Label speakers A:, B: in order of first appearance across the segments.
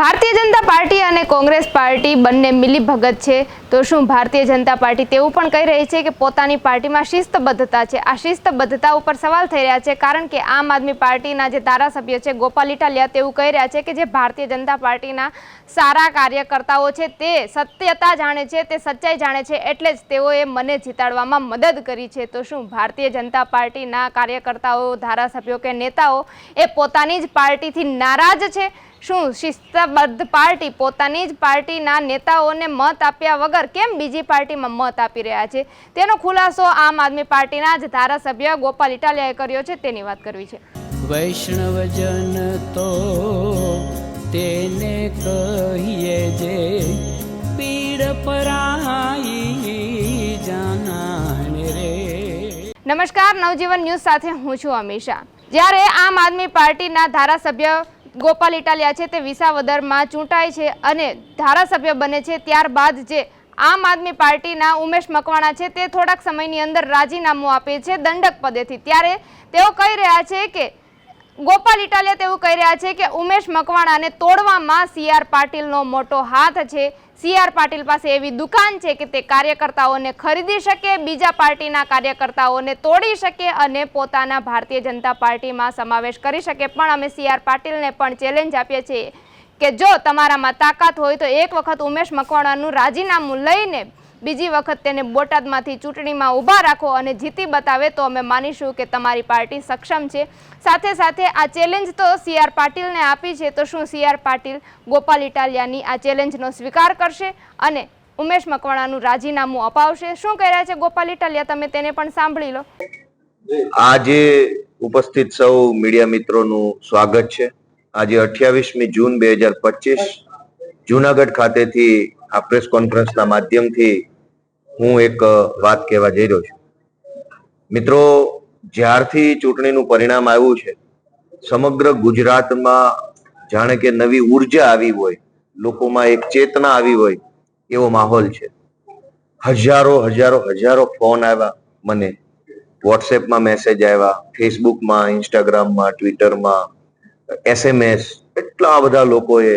A: ભારતીય જનતા પાર્ટી અને કોંગ્રેસ પાર્ટી બંને મિલી ભગત છે. તો શું ભારતીય જનતા પાર્ટી તેવું પણ કહી રહી છે કે પોતાની પાર્ટીમાં શિસ્તબદ્ધતા છે? આ શિસ્તબદ્ધતા ઉપર સવાલ થઈ રહ્યા છે કારણ કે આમ આદમી પાર્ટીના જે ધારાસભ્ય છે ગોપાલ ઇટાલિયા તેવું કહી રહ્યા છે કે જે ભારતીય જનતા પાર્ટીના સારા કાર્યકર્તાઓ છે તે સત્યતા જાણે છે, તે સચ્ચાઈ જાણે છે એટલે જ તેઓએ મને જીતાડવામાં મદદ કરી છે. તો શું ભારતીય જનતા પાર્ટીના કાર્યકર્તાઓ, ધારાસભ્યો કે નેતાઓ એ પોતાની જ પાર્ટીથી નારાજ છે? શું શિસ્તબદ્ધ પાર્ટી પોતાની જ પાર્ટીના નેતાઓને મત આપ્યા વગર કેમ બીજી પાર્ટીમાં મત આપી રહ્યા છે? તેનો ખુલાસો આમ આદમી પાર્ટીના જ ધારાસભ્ય ગોપાલ ઇટાલિયાએ કર્યો છે તેની વાત કરવી છે.
B: વૈષ્ણવજન તો તેને કહીએ જે પીડ પરાઈ જાનાને રે.
A: નમસ્કાર નવજીવન ન્યૂઝ સાથે હું છું અમીષા. જ્યારે આમ આદમી પાર્ટીના ધારાસભ્ય ગોપાલ ઇટાલિયા છે તે વિસાવદરમાં ચૂંટાય છે અને ધારાસભ્ય બને છે ત્યારબાદ જે આમ આદમી પાર્ટીના ઉમેશ મકવાણા છે તે થોડાક સમયની અંદર રાજીનામું આપે છે દંડક પદેથી. ત્યારે તેઓ કહી રહ્યા છે કે, ગોપાલ ઇટાલિયા તેવું કહી રહ્યા છે કે ઉમેશ મકવાણાને તોડવામાં સી આર પાટીલનો મોટો હાથ છે. સી આર પાટીલ પાસે એવી દુકાન છે કે તે કાર્યકર્તાઓને ખરીદી શકે, બીજા પાર્ટીના કાર્યકર્તાઓને તોડી શકે અને પોતાના ભારતીય જનતા પાર્ટીમાં સમાવેશ કરી શકે. પણ અમે સીઆર પાટીલને પણ ચેલેન્જ આપીએ છીએ કે જો તમારામાં તાકાત હોય તો એક વખત ઉમેશ મકવાણાનું રાજીનામું લઈને બીજી વખત તેને બોટાદમાંથી ચૂંટણીમાં ઊભા રાખો અને જીતી બતાવે તો અમે માનીશું કે તમારી પાર્ટી સક્ષમ છે. સાથે સાથે આ ચેલેન્જ તો સી આર પાટીલને આપી છે, તો શું સી આર પાટીલ ગોપાલ ઇટાલિયાની આ ચેલેન્જનો સ્વીકાર કરશે અને ઉમેશ મકવાણાનું રાજીનામું અપાવશે? શું કહી રહ્યા છે ગોપાલ ઇટાલિયા? તમે તેને પણ સાંભળી લો.
C: આજે ઉપસ્થિત સૌ મીડિયા મિત્રોનું સ્વાગત છે. આજે અઠ્યાવીસમી જૂન બે હજાર પચીસ જુનાગઢ ખાતેથી આ પ્રેસ કોન્ફરન્સના માધ્યમથી હું એક વાત કહેવા જઈ રહ્યો છું. મિત્રો, જ્યારથી ચૂંટણીનું પરિણામ આવ્યું છે, સમગ્ર ગુજરાતમાં જાણે કે નવી ઊર્જા આવી હોય, લોકોમાં એક ચેતના આવી હોય, એવો માહોલ છે. હજારો હજારો હજારો ફોન આવ્યા મને. વોટ્સએપમાં મેસેજ આવ્યા ફેસબુકમાં ઇન્સ્ટાગ્રામમાં ટ્વિટરમાં એસએમએસ એટલા બધા લોકોએ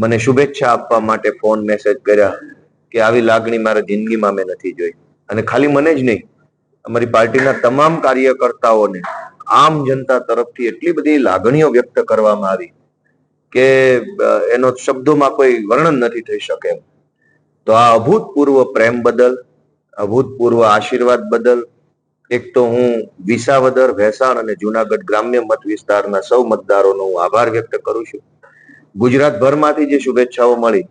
C: મને શુભેચ્છા આપવા માટે ફોન મેસેજ કર્યા કે આવી લાગણી મારા જિંદગીમાં મેં નથી જોઈ. અને ખાલી મને જ નહીં, અમારી પાર્ટીના તમામ કાર્યકર્તાઓને, આમ જનતા તરફથી એટલી બધી લાગણીઓ વ્યક્ત કરવામાં આવી કે એનો શબ્દોમાં કોઈ વર્ણન નથી થઈ શકે એમ. તો આ અભૂતપૂર્વ પ્રેમ બદલ, અભૂતપૂર્વ આશીર્વાદ બદલ, એક તો હું વિસાવદર, ભેસાણ અને જુનાગઢ ગ્રામ્ય મત વિસ્તારના સૌ મતદારોનો હું આભાર વ્યક્ત કરું છું. ગુજરાતભરમાંથી જે શુભેચ્છાઓ મળી,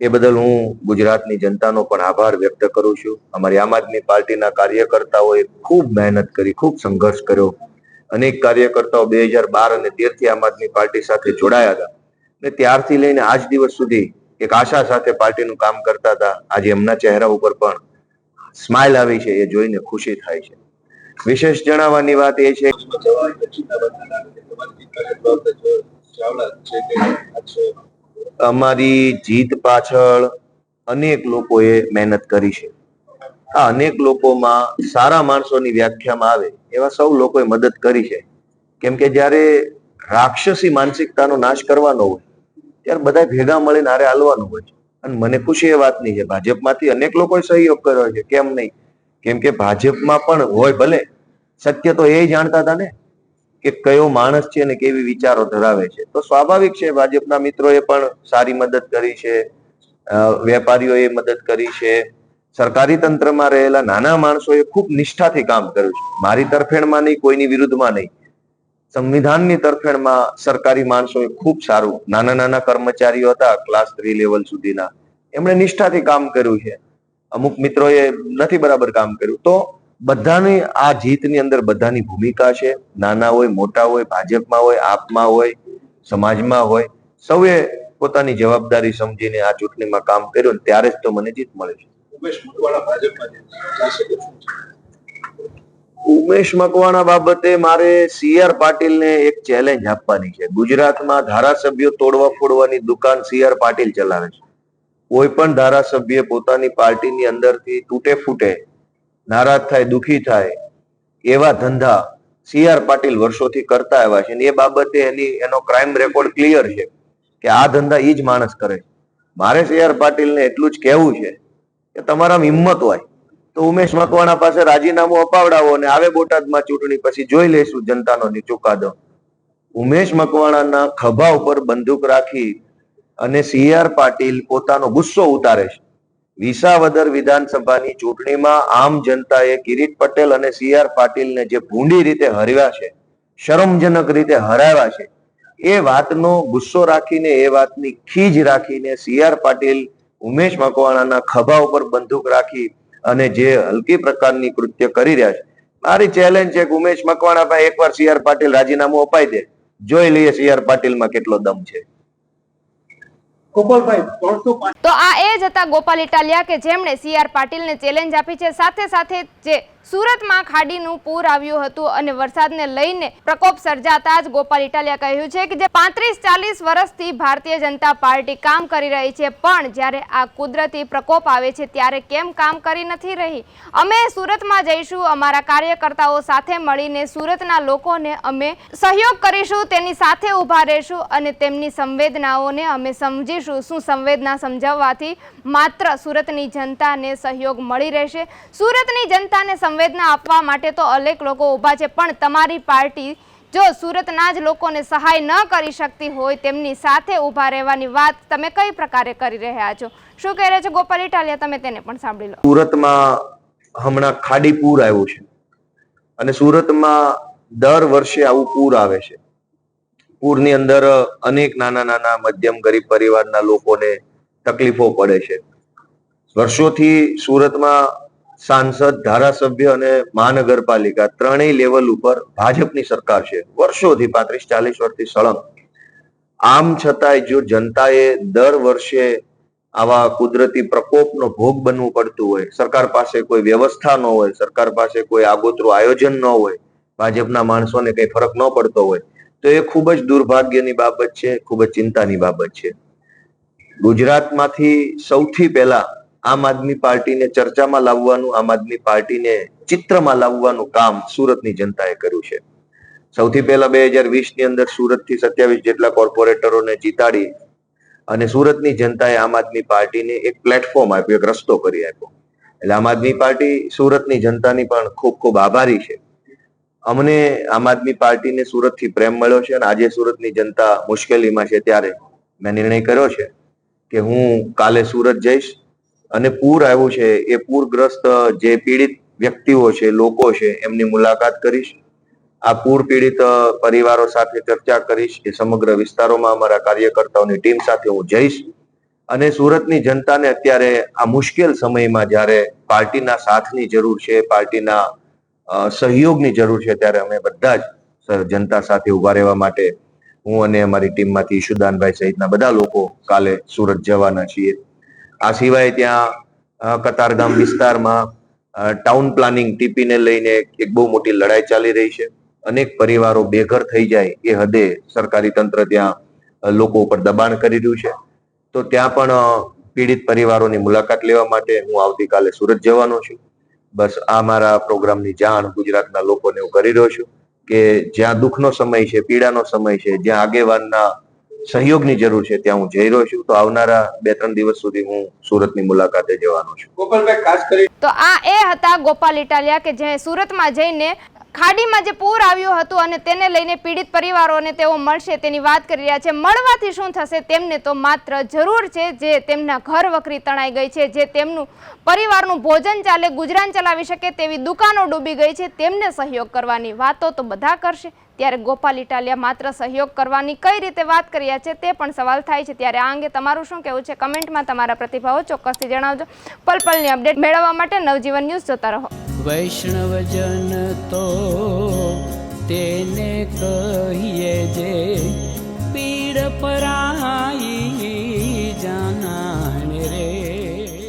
C: એ બદલ હું ગુજરાતની જનતાનો પણ આભાર વ્યક્ત કરું છું. અમારી આમ આદમી પાર્ટીના કાર્યકર્તાઓએ ખૂબ મહેનત કરી, ખૂબ સંઘર્ષ કર્યો. અનેક કાર્યકર્તાઓ બે હજાર બાર અને તેરથી આમ આદમી પાર્ટી સાથે જોડાયા હતા. અને ત્યારથી લઈને આજ દિવસ સુધી એક આશા સાથે પાર્ટીનું કામ કરતા હતા. આજે એમના ચહેરા ઉપર પણ સ્માઇલ આવી છે, એ જોઈને ખુશી થાય છે. વિશેષ જણાવવાની વાત એ છે અમારી જીત પાછળ અનેક લોકોએ મહેનત કરી છે. આ અનેક લોકોમાં સારા માણસોની વ્યાખ્યામાં આવે એવા સૌ લોકોએ મદદ કરી છે. કેમ કે જ્યારે રાક્ષસી માનસિકતાનો નાશ કરવાનો હોય, ત્યારે બધા ભેગા મળીને હારે હાલવાનું હોય છે. અને મને ખુશી એ વાતની છે, ભાજપમાંથી અનેક લોકોએ સહયોગ કર્યો છે, કેમ નહીં? કેમ કે ભાજપમાં પણ હોય ભલે, સત્ય તો એ જાણતા હતા ને. કે કયો માણસ છે અને કેવી વિચારો ધરાવે છે. તો સ્વાભાવિક છે, ભાજપના મિત્રોએ પણ સારી મદદ કરી છે વેપારીઓએ મદદ કરી છે. સરકારી તંત્રમાં રહેલા નાના માણસોએ ખૂબ નિષ્ઠાથી કામ કર્યું છે. મારી તરફેણમાં નહીં, કોઈની વિરુદ્ધમાં નહીં. સંવિધાનની તરફેણમાં સરકારી માણસોએ ખૂબ સારું, નાના નાના કર્મચારીઓ હતા ક્લાસ થ્રી લેવલ સુધીના. એમણે નિષ્ઠાથી કામ કર્યું છે. અમુક મિત્રોએ નથી બરાબર કામ કર્યું. તો બધાની આ જીતની અંદર બધાની ભૂમિકા છે. નાના હોય મોટા હોય ભાજપમાં હોય આપમાં હોય સમાજમાં હોય સૌએ પોતાની જવાબદારી સમજીને આ ચૂંટણીમાં કામ કર્યું ત્યારે જ તો મને જીત મળે છે.
D: ઉમેશ મકવાણા
C: બાબતે મારે સીઆર પાટીલને એક ચેલેન્જ આપવાની છે. ગુજરાતમાં ધારાસભ્યો તોડવા ફોડવાની દુકાન સીઆર પાટીલ ચલાવે છે. કોઈ પણ ધારાસભ્ય પોતાની પાર્ટીની અંદરથી તૂટે ફૂટે નારાજ થાય, દુખી થાય, એવા ધંધા સીઆર પાટીલ વર્ષોથી કરતા આવ્યા છે. એ બાબતે એની, એનો ક્રાઇમ રેકોર્ડ ક્લિયર છે કે આ ધંધા એ જ માણસ કરે મારે સી આર પાટીલને એટલું જ કહેવું છે કે તમારામાં હિંમત હોય તો ઉમેશ મકવાણા પાસે રાજીનામું અપાવડાવો અને આવે બોટાદમાં ચૂંટણી પછી જોઈ લઈશું જનતાનો ચુકાદો ઉમેશ મકવાણાના ખભા ઉપર બંદૂક રાખી અને સી આર પાટીલ પોતાનો ગુસ્સો ઉતારે છે. વિસાવદર વિધાનસભાની ચૂંટણીમાં આમ જનતાએ કિરીટ પટેલ અને સી આર પાટીલને જે ભૂંડી રીતે હર્યા છે, શરમજનક રીતે હરાવ્યા છે, એ વાતનો ગુસ્સો રાખીને, એ વાતની ખીજ રાખીને સી આર પાટીલ ઉમેશ મકવાણાના ખભા ઉપર બંદૂક રાખી અને જે હલકી પ્રકારની કૃત્ય કરી રહ્યા છે. મારી ચેલેન્જ છે કે ઉમેશ મકવાણા ભાઈ એકવાર સી આર પાટીલ રાજીનામું અપાઈ દે. જોઈ લઈએ સી આર પાટીલમાં કેટલો દમ છે.
A: તો આ એ જ હતા ગોપાલ ઇટાલિયા કે જેમણે સી આર પાટીલને ચેલેન્જ આપી છે. સાથે સાથે જે સુરતમાં ખાડીનું પૂર આવ્યું હતું અને વરસાદને લઈને પ્રકોપ સર્જાતા જ ગોપાલ ઇટાલિયા કહ્યું છે કે જે પાંત્રીસ ચાલીસ વર્ષથી ભારતીય જનતા પાર્ટી કામ કરી રહી છે, પણ જ્યારે આ કુદરતી પ્રકોપ આવે છે ત્યારે કેમ કામ કરી નથી રહી? અમે સુરતમાં જઈશું, અમારા કાર્યકર્તાઓ સાથે મળીને સુરતના લોકોને અમે સહયોગ કરીશું, તેની સાથે ઊભા રહીશું અને તેમની સંવેદનાઓને અમે સમજીશું. શું સંવેદના સમજાવવાથી માત્ર સુરતની જનતાને સહયોગ મળી રહેશે? સુરતની જનતાને સંવેદના આપવા માટે તો અનેક લોકો ઊભા છે, પણ તમારી પાર્ટી જો સુરતના જ લોકોને સહાય ન કરી શકતી હોય તેમની સાથે ઊભા રહેવાની વાત તમે કઈ પ્રકારે કરી રહ્યા છો? શું કહે રહ્યા છો ગોપાલ ઇટાલિયા? તમે તેને પણ સાંભળી લો.
C: સુરતમાં હમણાં ખાડી પૂર આવ્યું છે અને સુરતમાં દર વર્ષે આવું પૂર આવે છે. પૂરની અંદર અનેક નાના નાના મધ્યમ ગરીબ પરિવારના લોકોને તકલીફો પડે છે. વર્ષોથી સુરતમાં સાંસદ, ધારાસભ્ય અને મહાનગરપાલિકા ત્રણેય લેવલ ઉપર ભાજપની સરકાર છે. વર્ષોથી પાંત્રીસ, ચાલીસ વર્ષથી સળંગ. આમ છતાંય જો જનતાએ દર વર્ષે આવા કુદરતી પ્રકોપનો ભોગ બનવું પડતું હોય, સરકાર પાસે કોઈ વ્યવસ્થા ન હોય, સરકાર પાસે કોઈ આગોતરું આયોજન ન હોય, ભાજપના માણસોને કઈ ફરક ન પડતો હોય, તો એ ખૂબ જ દુર્ભાગ્યની બાબત છે, ખૂબ જ ચિંતાની બાબત છે. ગુજરાતમાંથી સૌથી પહેલા આમ આદમી પાર્ટીને ચર્ચામાં લાવવાનું, આમ આદમી પાર્ટીને ચિત્રમાં લાવવાનું કામ સુરતની જનતાએ કર્યું છે. સૌથી પહેલા બે હજાર વીસની અંદર સુરતથી સત્યાવીસ જેટલા કોર્પોરેટરોને જીતાડી અને સુરતની જનતાએ આમ આદમી પાર્ટીને એક પ્લેટફોર્મ આપ્યું, એક રસ્તો કરી આપ્યો. એટલે આમ આદમી પાર્ટી સુરતની જનતાની પણ ખૂબ ખૂબ આભારી છે. અમને આમ આદમી પાર્ટીને સુરતથી પ્રેમ મળ્યો છે અને આજે સુરતની જનતા મુશ્કેલીમાં છે ત્યારે મેં નિર્ણય કર્યો છે કે હું કાલે સુરત જઈશ અને પૂર આવ્યું છે, એ પૂરગ્રસ્ત જે પીડિત વ્યક્તિઓ છે, લોકો છે, એમની મુલાકાત કરીશ. આ પૂર પીડિત પરિવારો સાથે ચર્ચા કરીશ એ સમગ્ર વિસ્તારોમાં અમારા કાર્યકર્તાઓની ટીમ સાથે હું જઈશ. અને સુરતની જનતાને અત્યારે આ મુશ્કેલ સમયમાં જ્યારે પાર્ટીના સાથની જરૂર છે, પાર્ટીના સહયોગની જરૂર છે, ત્યારે અમે બધા જ જનતા સાથે ઊભા રહેવા માટે હું અને અમારી ટીમમાંથી ઈશુદાનભાઈ સહિતના બધા લોકો કાલે સુરત જવાના છીએ. આ સિવાય ત્યાં કતારગામ વિસ્તારમાં ટાઉન પ્લાનિંગ ટીપીને લઈને એક બહુ મોટી લડાઈ ચાલી રહી છે. અનેક પરિવારો બેઘર થઈ જાય એ હદે સરકારી તંત્ર ત્યાં લોકો ઉપર દબાણ કરી રહ્યું છે. તો ત્યાં પણ પીડિત પરિવારોની મુલાકાત લેવા માટે હું આવતીકાલે સુરત જવાનો છું. બસ આ મારા પ્રોગ્રામની જાણ ગુજરાતના લોકોને હું કરી રહ્યો છું કે જ્યાં દુઃખનો સમય છે, પીડાનો સમય છે, જ્યાં આગેવાનના સહયોગની જરૂર છે ત્યાં હું જઈ રહ્યો છું. તો આવનારા બે ત્રણ દિવસ સુધી હું સુરતની મુલાકાતે જવાનો છું.
D: ગોપાલભાઈ ખાસ કરી
A: તો આ એ હતા ગોપાલ ઇટાલિયા કે જે સુરતમાં જઈને ખાડીમાં જે પૂર આવ્યું હતું અને તેને લઈને પીડિત પરિવારોને તેઓ મળશે તેની વાત કરી રહ્યા છે. મળવાથી શું થશે તેમને તો માત્ર જરૂર છે જે તેમના ઘર વખરી તણાઈ ગઈ છે જે તેમનું પરિવારનું ભોજન ચાલે ગુજરાન ચલાવી શકે તેવી દુકાનો ડૂબી ગઈ છે તેમને સહયોગ કરવાની વાતો તો બધા કરશે. ત્યારે ગોપાલ ઇટાલિયા માત્ર સહયોગ કરવાની કઈ રીતે વાત કર્યા છે તે પણ સવાલ થાય છે. ત્યારે આ અંગે તમારું શું કહેવું છે? કમેન્ટમાં તમારા પ્રતિભાવો ચોક્કસથી જણાવજો. પલપલની અપડેટ મેળવવા માટે નવજીવન ન્યૂઝ જોતા રહો.
B: વૈષ્ણવજન તો તેને કહીએ જે પીડ પરાઈ